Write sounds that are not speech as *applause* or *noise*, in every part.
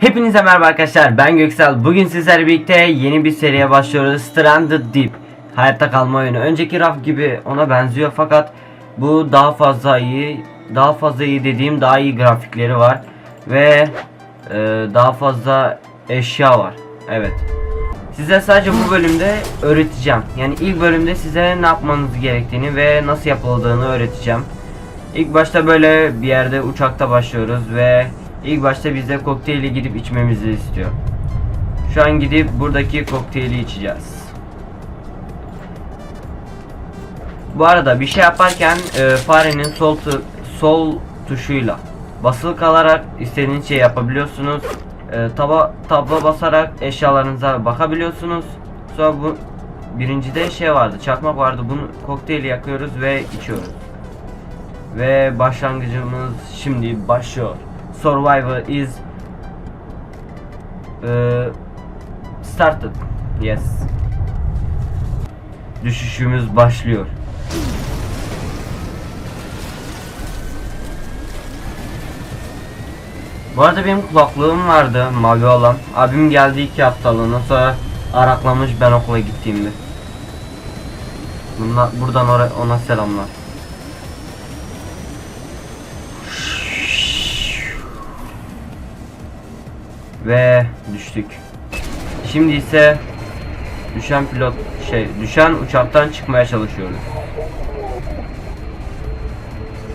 Hepinize merhaba arkadaşlar ben Göksel. Bugün sizlerle birlikte yeni bir seriye başlıyoruz. Stranded Deep. Hayatta kalma oyunu. Önceki raf gibi ona benziyor fakat Bu daha fazla iyi Daha fazla iyi dediğim daha iyi grafikleri var Ve e, Daha fazla eşya var. Evet. Size sadece bu bölümde öğreteceğim. Yani ilk bölümde size ne yapmanız gerektiğini ve nasıl yapıldığını öğreteceğim. İlk başta böyle bir yerde uçakta başlıyoruz ve ilk başta bize kokteyli gidip içmemizi istiyor. Şu an gidip buradaki kokteyli içeceğiz. Bu arada bir şey yaparken e, farenin sol tu- sol tuşuyla basılı kalarak istediğiniz şey yapabiliyorsunuz. E, taba tabla basarak eşyalarınıza bakabiliyorsunuz. Sonra bu birincide şey vardı, çakmak vardı. Bunu kokteyli yakıyoruz ve içiyoruz. Ve başlangıcımız şimdi başlıyor. Survivor is eee, started. Yes. Düşüşümüz başlıyor. Bu arada benim kulaklığım vardı mavi olan. Abim geldi iki haftalığına sonra araklamış ben okula gittiğimde. Bunlar, buradan ona selamlar. Ve düştük. Şimdi ise düşen pilot şey düşen uçaktan çıkmaya çalışıyoruz.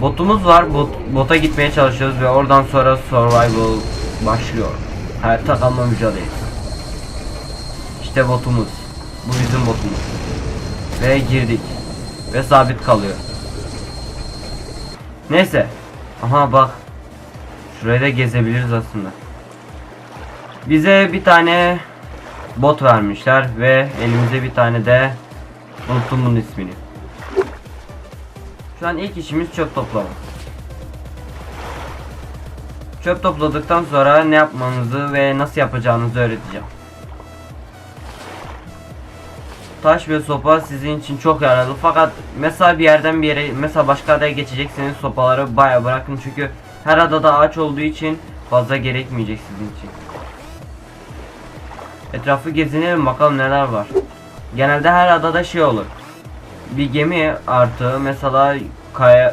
Botumuz var. Bot, bota gitmeye çalışıyoruz ve oradan sonra survival başlıyor. Hayatta kalma mücadelesi. İşte botumuz. Bu bizim botumuz. Ve girdik. Ve sabit kalıyor. Neyse. Aha bak. Şurayı da gezebiliriz aslında. Bize bir tane bot vermişler ve elimize bir tane de unuttum bunun ismini. Şu an ilk işimiz çöp toplama. Çöp topladıktan sonra ne yapmanızı ve nasıl yapacağınızı öğreteceğim. Taş ve sopa sizin için çok yararlı fakat mesela bir yerden bir yere mesela başka adaya geçecekseniz sopaları baya bırakın çünkü her adada ağaç olduğu için fazla gerekmeyecek sizin için. Etrafı gezinelim bakalım neler var. Genelde her adada şey olur. Bir gemi artı mesela kaya,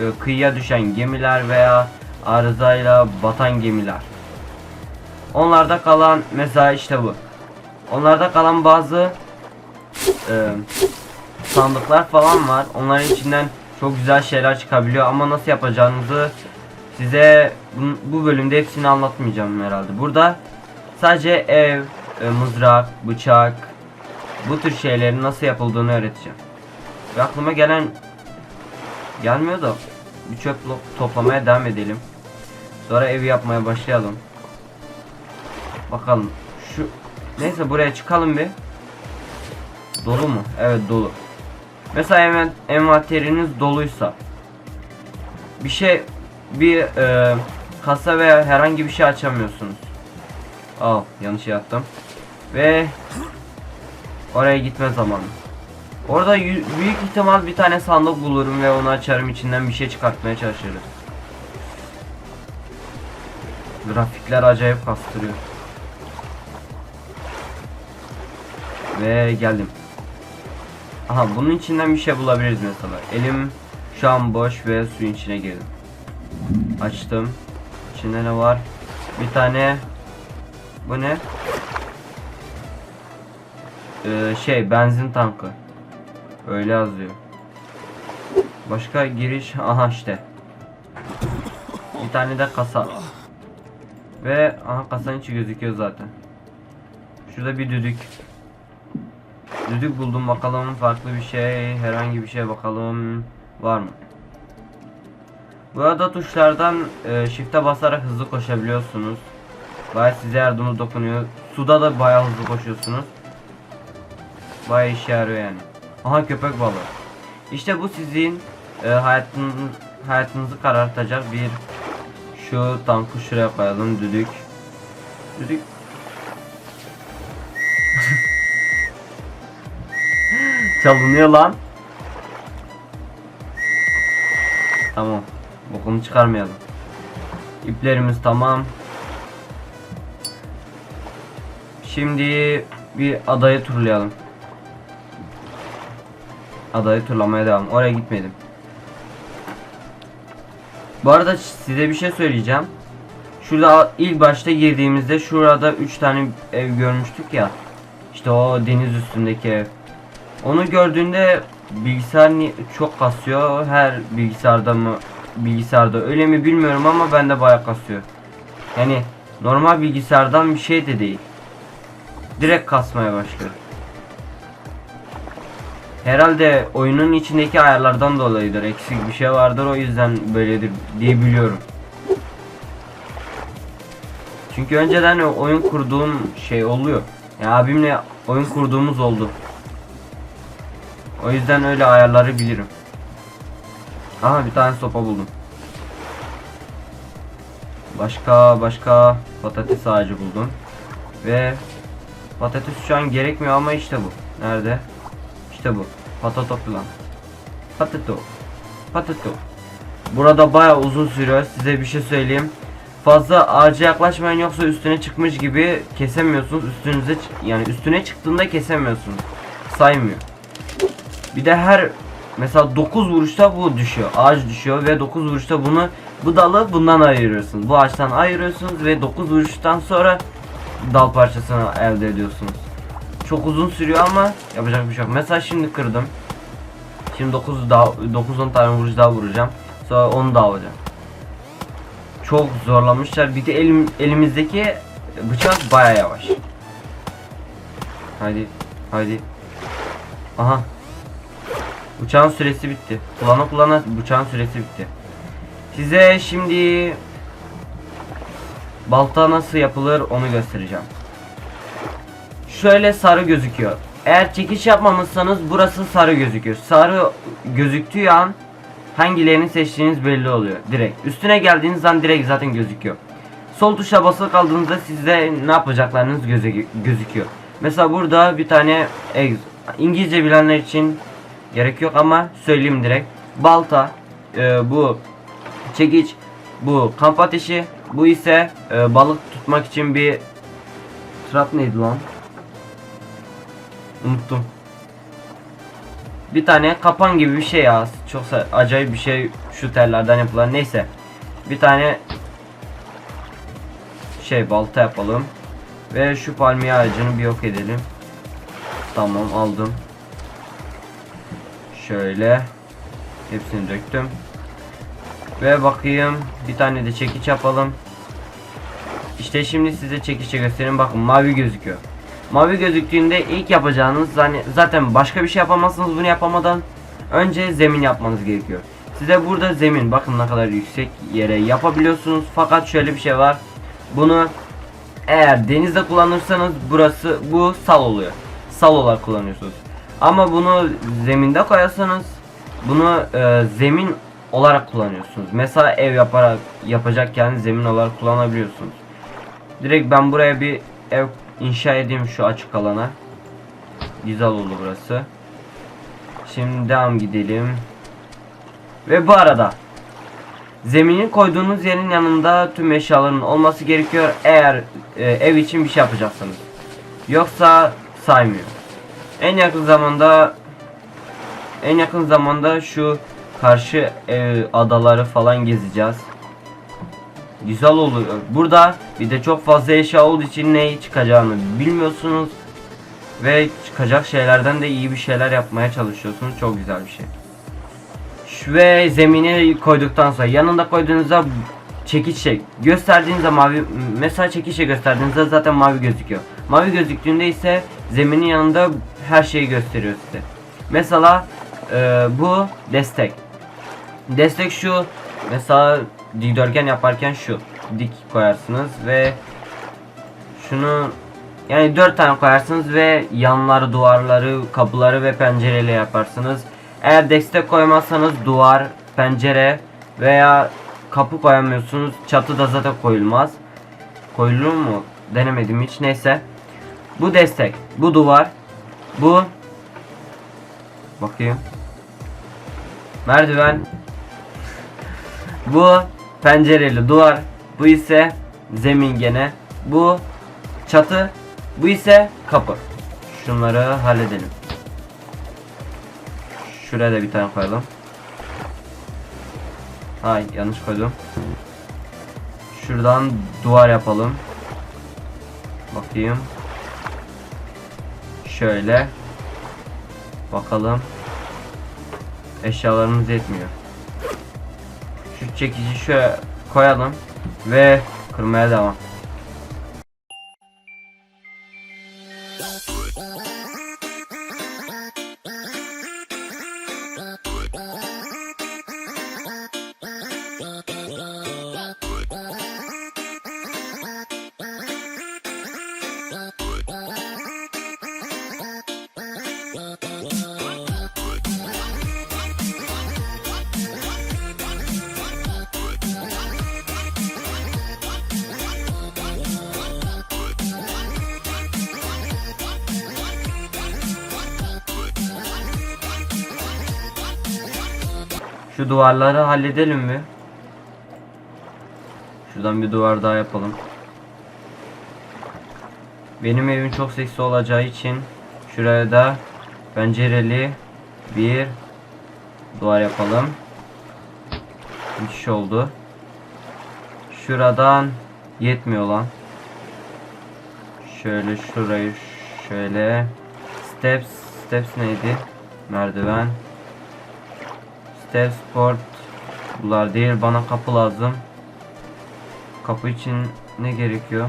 e, kıyıya düşen gemiler veya arızayla batan gemiler. Onlarda kalan mesela işte bu. Onlarda kalan bazı e, sandıklar falan var. Onların içinden çok güzel şeyler çıkabiliyor ama nasıl yapacağınızı size bu bölümde hepsini anlatmayacağım herhalde. Burada sadece ev, e, mızrak, bıçak bu tür şeylerin nasıl yapıldığını öğreteceğim. Ve aklıma gelen gelmiyor da bir çöp toplamaya devam edelim. Sonra ev yapmaya başlayalım. Bakalım şu neyse buraya çıkalım bir. Dolu mu? Evet dolu. Mesela envan- envanteriniz doluysa bir şey bir e, kasa veya herhangi bir şey açamıyorsunuz. Al yanlış yaptım. Ve oraya gitme zamanı. Orada yü- büyük ihtimal bir tane sandık bulurum ve onu açarım içinden bir şey çıkartmaya çalışırım. Grafikler acayip kastırıyor. Ve geldim. Aha bunun içinden bir şey bulabiliriz mesela. Elim şu an boş ve suyun içine girdim. Açtım. İçinde ne var? Bir tane bu ne? Ee, şey benzin tankı. Öyle yazıyor. Başka giriş aha işte. Bir tane de kasa. Ve aha kasanın içi gözüküyor zaten. Şurada bir düdük. Düdük buldum bakalım farklı bir şey herhangi bir şey bakalım var mı? Burada tuşlardan e, shift'e basarak hızlı koşabiliyorsunuz. Baya size yardımı dokunuyor. Suda da bayağı hızlı koşuyorsunuz. Bayağı işe yarıyor yani. Aha köpek balığı. İşte bu sizin e, hayatınız, hayatınızı karartacak bir şu tankı şuraya koyalım düdük. Düdük. *laughs* Çalınıyor lan. Tamam. Bokunu çıkarmayalım. İplerimiz tamam. Şimdi bir adayı turlayalım. Adayı turlamaya devam. Oraya gitmedim. Bu arada size bir şey söyleyeceğim. Şurada ilk başta girdiğimizde şurada 3 tane ev görmüştük ya. İşte o deniz üstündeki ev. Onu gördüğünde bilgisayar çok kasıyor. Her bilgisayarda mı bilgisayarda öyle mi bilmiyorum ama bende bayağı kasıyor. Yani normal bilgisayardan bir şey de değil. Direkt kasmaya başlıyor. Herhalde oyunun içindeki ayarlardan dolayıdır. Eksik bir şey vardır o yüzden böyledir diye biliyorum. Çünkü önceden oyun kurduğum şey oluyor. Ya abimle oyun kurduğumuz oldu. O yüzden öyle ayarları bilirim. Aha bir tane sopa buldum. Başka başka patates ağacı buldum. Ve patates şu an gerekmiyor ama işte bu. Nerede? İşte bu. Patato plan. Patato. Patato. Burada baya uzun sürüyor. Size bir şey söyleyeyim. Fazla ağaca yaklaşmayın yoksa üstüne çıkmış gibi kesemiyorsunuz. Üstünüze yani üstüne çıktığında kesemiyorsunuz. Saymıyor. Bir de her mesela 9 vuruşta bu düşüyor. Ağaç düşüyor ve 9 vuruşta bunu bu dalı bundan ayırıyorsunuz. Bu ağaçtan ayırıyorsunuz ve 9 vuruştan sonra dal parçasını elde ediyorsunuz. Çok uzun sürüyor ama yapacak bir şey yok. Mesela şimdi kırdım. Şimdi 9 daha 9 10 tane vuruş daha vuracağım. Sonra 10 daha alacağım. Çok zorlamışlar. Bir de elim, elimizdeki bıçak baya yavaş. Hadi. Hadi. Aha. Bıçağın süresi bitti. Kulana kulana bıçağın süresi bitti. Size şimdi balta nasıl yapılır onu göstereceğim. Şöyle sarı gözüküyor. Eğer çekiş yapmamışsanız burası sarı gözüküyor. Sarı gözüktüğü an hangilerini seçtiğiniz belli oluyor direkt. Üstüne geldiğiniz an direkt zaten gözüküyor. Sol tuşa basılı kaldığınızda sizde ne yapacaklarınız gözü- gözüküyor. Mesela burada bir tane İngilizce bilenler için gerek yok ama söyleyeyim direkt. Balta, e, bu çekiç, bu kamp ateşi, bu ise e, balık tutmak için bir trap neydi lan? Unuttum. Bir tane kapan gibi bir şey ya. Çok acayip bir şey şu tellerden yapılan. Neyse. Bir tane şey balta yapalım. Ve şu palmiye ağacını bir yok edelim. Tamam aldım. Şöyle. Hepsini döktüm. Ve bakayım. Bir tane de çekiç yapalım. İşte şimdi size çekiçe göstereyim. Bakın mavi gözüküyor. Mavi gözüktüğünde ilk yapacağınız hani zaten başka bir şey yapamazsınız bunu yapamadan önce zemin yapmanız gerekiyor. Size burada zemin bakın ne kadar yüksek yere yapabiliyorsunuz. Fakat şöyle bir şey var. Bunu eğer denizde kullanırsanız burası bu sal oluyor. Sal olarak kullanıyorsunuz. Ama bunu zeminde koyarsanız bunu e, zemin olarak kullanıyorsunuz. Mesela ev yaparak yapacakken zemin olarak kullanabiliyorsunuz. Direkt ben buraya bir ev inşa edeyim şu açık alana. Güzel oldu burası. Şimdi devam gidelim. Ve bu arada zeminin koyduğunuz yerin yanında tüm eşyaların olması gerekiyor eğer e, ev için bir şey yapacaksanız. Yoksa saymıyor. En yakın zamanda en yakın zamanda şu karşı ev adaları falan gezeceğiz. Güzel oluyor. Burada bir de çok fazla eşya olduğu için ne çıkacağını bilmiyorsunuz. Ve çıkacak şeylerden de iyi bir şeyler yapmaya çalışıyorsunuz. Çok güzel bir şey. Şu ve zemini koyduktan sonra yanında koyduğunuzda çekiç şey gösterdiğinizde mavi mesela çekişe gösterdiğinizde zaten mavi gözüküyor. Mavi gözüktüğünde ise zeminin yanında her şeyi gösteriyor size. Mesela e, bu destek. Destek şu mesela dikdörtgen yaparken şu dik koyarsınız ve şunu yani dört tane koyarsınız ve yanları, duvarları, kapıları ve pencereyle yaparsınız. Eğer destek koymazsanız duvar, pencere veya kapı koyamıyorsunuz. Çatı da zaten koyulmaz. Koyulur mu? Denemedim hiç. Neyse. Bu destek, bu duvar, bu bakayım. Merdiven. Bu pencereli duvar. Bu ise zemin gene. Bu çatı. Bu ise kapı. Şunları halledelim. Şuraya da bir tane koyalım. Ay yanlış koydum. Şuradan duvar yapalım. Bakayım. Şöyle. Bakalım. Eşyalarımız yetmiyor. Şu çekici şöyle koyalım ve kırmaya devam. Şu duvarları halledelim mi? Şuradan bir duvar daha yapalım. Benim evim çok seksi olacağı için şuraya da pencereli bir duvar yapalım. Müthiş oldu. Şuradan yetmiyor lan. Şöyle şurayı şöyle steps steps neydi? Merdiven. Step sport bunlar değil bana kapı lazım. Kapı için ne gerekiyor?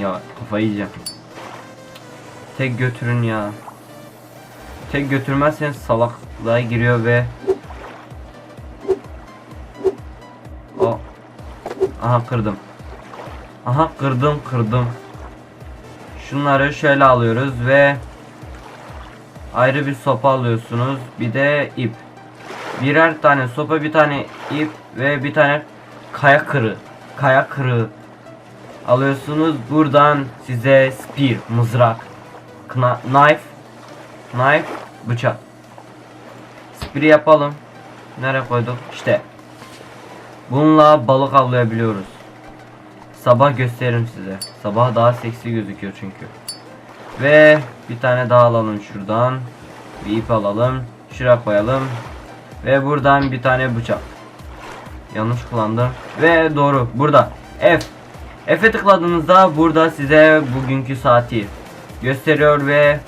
Ya kafayı yiyeceğim. Tek götürün ya. Tek götürmezsen salaklığa giriyor ve O Aha kırdım. Aha kırdım kırdım. Şunları şöyle alıyoruz ve ayrı bir sopa alıyorsunuz. Bir de ip. Birer tane sopa, bir tane ip ve bir tane kaya kırı. Kaya kırığı alıyorsunuz. Buradan size spear, mızrak, knife, knife, bıçak. Spear yapalım. Nereye koyduk? İşte. Bununla balık avlayabiliyoruz. Sabah gösteririm size. Sabah daha seksi gözüküyor çünkü. Ve bir tane daha alalım şuradan. Bir ip alalım. Şuraya koyalım. Ve buradan bir tane bıçak. Yanlış kullandım. Ve doğru. Burada. F. F'e tıkladığınızda burada size bugünkü saati gösteriyor ve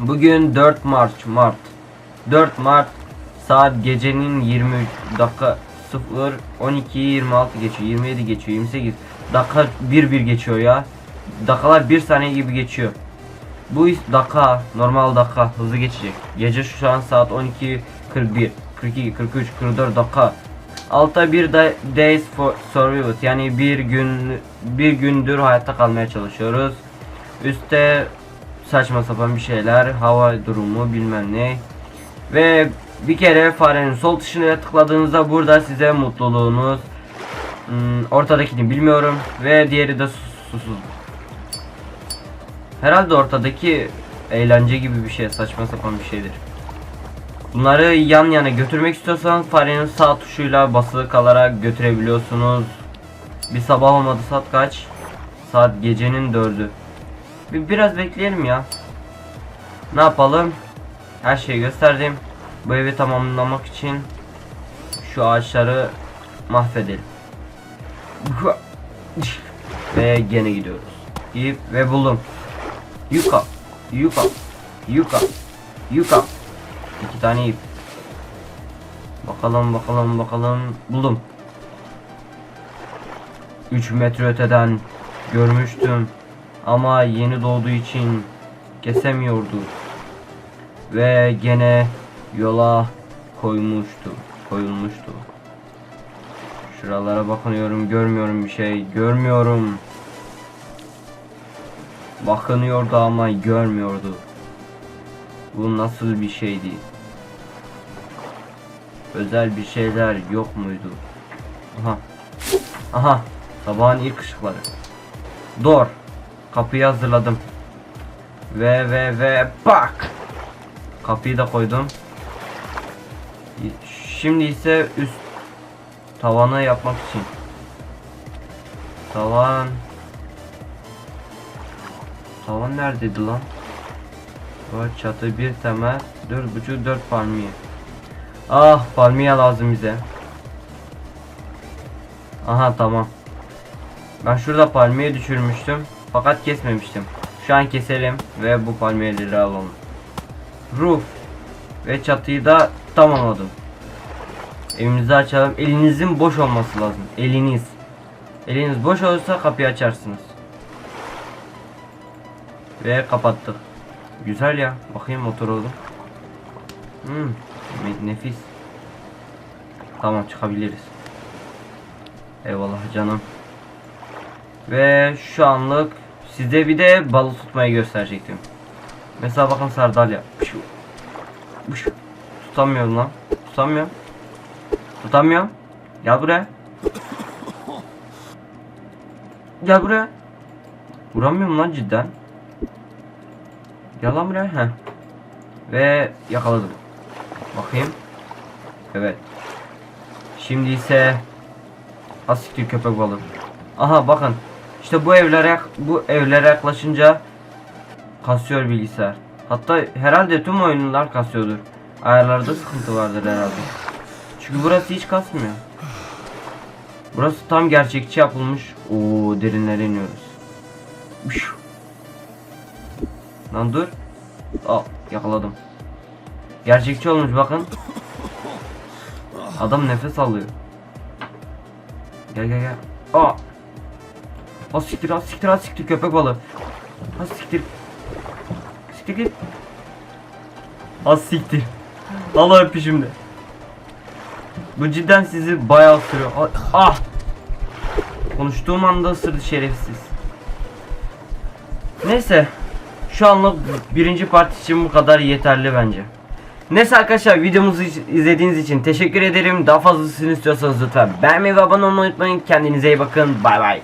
bugün 4 Mart Mart 4 Mart saat gecenin 20 dakika 0 12 26 geçiyor 27 geçiyor 28 dakika 1 1 geçiyor ya dakikalar 1 saniye gibi geçiyor bu is- dakika normal dakika hızlı geçecek gece şu an saat 12 41 42 43 44 dakika Altta bir da days for survival yani bir gün bir gündür hayatta kalmaya çalışıyoruz. Üste saçma sapan bir şeyler, hava durumu bilmem ne. Ve bir kere farenin sol tuşuna tıkladığınızda burada size mutluluğunuz hmm, ortadakini bilmiyorum ve diğeri de sus- susuz. Herhalde ortadaki eğlence gibi bir şey, saçma sapan bir şeydir. Bunları yan yana götürmek istiyorsanız farenin sağ tuşuyla basılı kalarak götürebiliyorsunuz. Bir sabah olmadı saat kaç? Saat gecenin dördü. Bir, biraz bekleyelim ya. Ne yapalım? Her şeyi gösterdim. Bu evi tamamlamak için şu ağaçları mahvedelim. *laughs* ve gene gidiyoruz. İp ve buldum. Yuka, yuka, yuka, yuka. İki tane ip. Bakalım bakalım bakalım. Buldum. 3 metre öteden görmüştüm. Ama yeni doğduğu için kesemiyordu. Ve gene yola koymuştu. Koyulmuştu. Şuralara bakınıyorum görmüyorum bir şey. Görmüyorum. Bakınıyordu ama görmüyordu. Bu nasıl bir şeydi? Özel bir şeyler yok muydu? Aha. Aha. Sabahın ilk ışıkları. Door. Kapıyı hazırladım. Ve ve ve bak. Kapıyı da koydum. Şimdi ise üst tavanı yapmak için. Tavan. Tavan neredeydi lan? Var çatı bir temel. Dört buçuk dört palmiye. Ah palmiye lazım bize. Aha tamam. Ben şurada palmiye düşürmüştüm. Fakat kesmemiştim. Şu an keselim ve bu palmiyeleri alalım. Roof. Ve çatıyı da tamamladım. Evimizi açalım. Elinizin boş olması lazım. Eliniz. Eliniz boş olursa kapıyı açarsınız. Ve kapattık. Güzel ya. Bakayım motor oldu. Hmm, ne- nefis. Tamam çıkabiliriz. Eyvallah canım. Ve şu anlık size bir de balık tutmayı gösterecektim. Mesela bakın sardalya. Tutamıyorum lan. Tutamıyorum. Tutamıyorum. Gel buraya. Gel buraya. Vuramıyorum lan cidden. Gel lan buraya. Heh. Ve yakaladım. Bakayım. Evet. Şimdi ise asiktir köpek balığı. Aha bakın. İşte bu evlere bu evlere yaklaşınca kasıyor bilgisayar. Hatta herhalde tüm oyunlar kasıyordur. Ayarlarda sıkıntı vardır herhalde. Çünkü burası hiç kasmıyor. Burası tam gerçekçi yapılmış. Oo derinlere iniyoruz. Üş. Lan dur. Al yakaladım. Gerçekçi olmuş bakın. Adam nefes alıyor. Gel gel gel. Aa. Ha siktir ha siktir ha siktir köpek balığı. Ha siktir. Siktir git. Ha siktir. Allah öpüşümde. Bu cidden sizi bayağı ısırıyor. Ah! ah! Konuştuğum anda ısırdı şerefsiz. Neyse. Şu anlık birinci part için bu kadar yeterli bence. Neyse arkadaşlar videomuzu iz- izlediğiniz için teşekkür ederim. Daha fazlasını istiyorsanız lütfen beğenmeyi ve abone olmayı unutmayın. Kendinize iyi bakın. Bay bay.